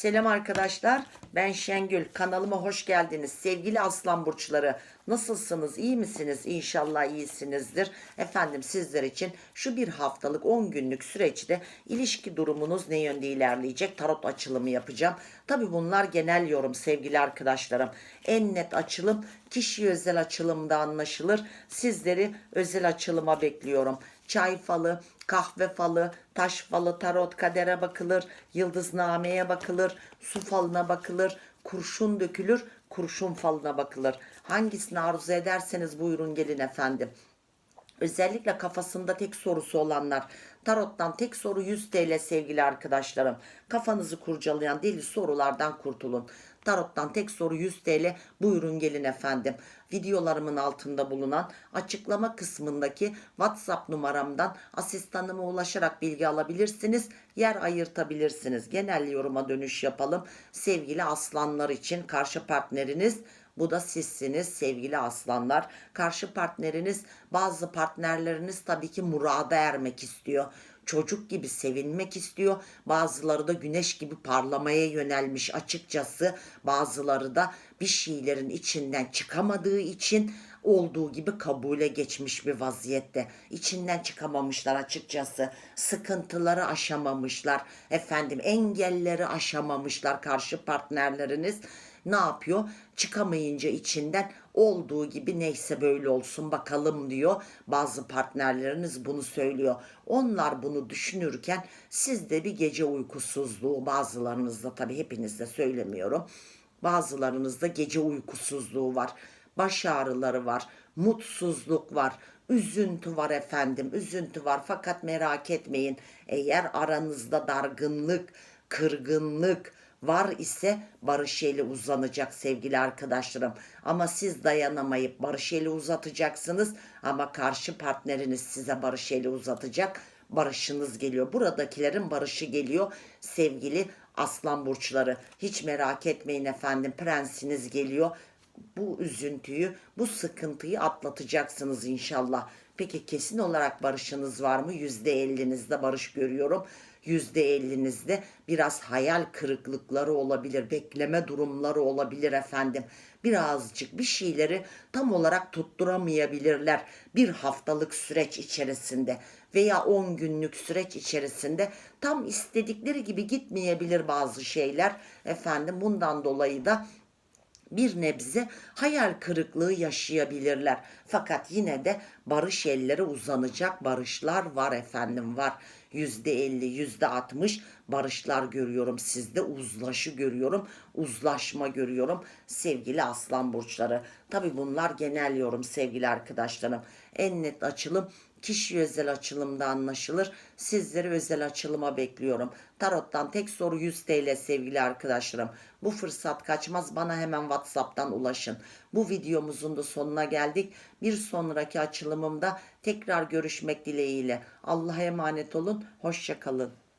Selam arkadaşlar. Ben Şengül. Kanalıma hoş geldiniz. Sevgili aslan burçları. Nasılsınız? İyi misiniz? İnşallah iyisinizdir. Efendim sizler için şu bir haftalık 10 günlük süreçte ilişki durumunuz ne yönde ilerleyecek? Tarot açılımı yapacağım. Tabi bunlar genel yorum sevgili arkadaşlarım. En net açılım kişi özel açılımda anlaşılır. Sizleri özel açılıma bekliyorum. Çay falı, kahve falı, taş falı, tarot kadere bakılır, yıldıznameye bakılır, su falına bakılır, kurşun dökülür, kurşun falına bakılır. Hangisini arzu ederseniz buyurun gelin efendim. Özellikle kafasında tek sorusu olanlar. Tarottan tek soru 100 TL sevgili arkadaşlarım. Kafanızı kurcalayan deli sorulardan kurtulun. Tarottan tek soru 100 TL. Buyurun gelin efendim. Videolarımın altında bulunan açıklama kısmındaki WhatsApp numaramdan asistanıma ulaşarak bilgi alabilirsiniz. Yer ayırtabilirsiniz. Genel yoruma dönüş yapalım. Sevgili aslanlar için karşı partneriniz bu da sizsiniz sevgili aslanlar. Karşı partneriniz bazı partnerleriniz tabii ki murada ermek istiyor. Çocuk gibi sevinmek istiyor. Bazıları da güneş gibi parlamaya yönelmiş açıkçası. Bazıları da bir şeylerin içinden çıkamadığı için olduğu gibi kabule geçmiş bir vaziyette. İçinden çıkamamışlar açıkçası. Sıkıntıları aşamamışlar. Efendim engelleri aşamamışlar karşı partnerleriniz ne yapıyor? Çıkamayınca içinden olduğu gibi neyse böyle olsun bakalım diyor. Bazı partnerleriniz bunu söylüyor. Onlar bunu düşünürken sizde bir gece uykusuzluğu bazılarınızda tabii hepinizde söylemiyorum. Bazılarınızda gece uykusuzluğu var. Baş ağrıları var. Mutsuzluk var. Üzüntü var efendim. Üzüntü var fakat merak etmeyin. Eğer aranızda dargınlık, kırgınlık, var ise barış eli uzanacak sevgili arkadaşlarım. Ama siz dayanamayıp barış eli uzatacaksınız ama karşı partneriniz size barış eli uzatacak. Barışınız geliyor. Buradakilerin barışı geliyor sevgili aslan burçları. Hiç merak etmeyin efendim prensiniz geliyor. Bu üzüntüyü, bu sıkıntıyı atlatacaksınız inşallah. Peki kesin olarak barışınız var mı? Yüzde ellinizde barış görüyorum. Yüzde ellinizde biraz hayal kırıklıkları olabilir, bekleme durumları olabilir efendim. Birazcık bir şeyleri tam olarak tutturamayabilirler bir haftalık süreç içerisinde veya 10 günlük süreç içerisinde tam istedikleri gibi gitmeyebilir bazı şeyler efendim. Bundan dolayı da bir nebze hayal kırıklığı yaşayabilirler. Fakat yine de barış elleri uzanacak barışlar var efendim var. Yüzde elli, yüzde altmış barışlar görüyorum sizde. Uzlaşı görüyorum, uzlaşma görüyorum sevgili aslan burçları. Tabi bunlar genel yorum sevgili arkadaşlarım. En net açılım kişi özel açılımda anlaşılır. Sizleri özel açılıma bekliyorum. Tarot'tan tek soru 100 TL sevgili arkadaşlarım. Bu fırsat kaçmaz bana hemen WhatsApp'tan ulaşın. Bu videomuzun da sonuna geldik. Bir sonraki açılımımda tekrar görüşmek dileğiyle. Allah'a emanet olun. Hoşçakalın.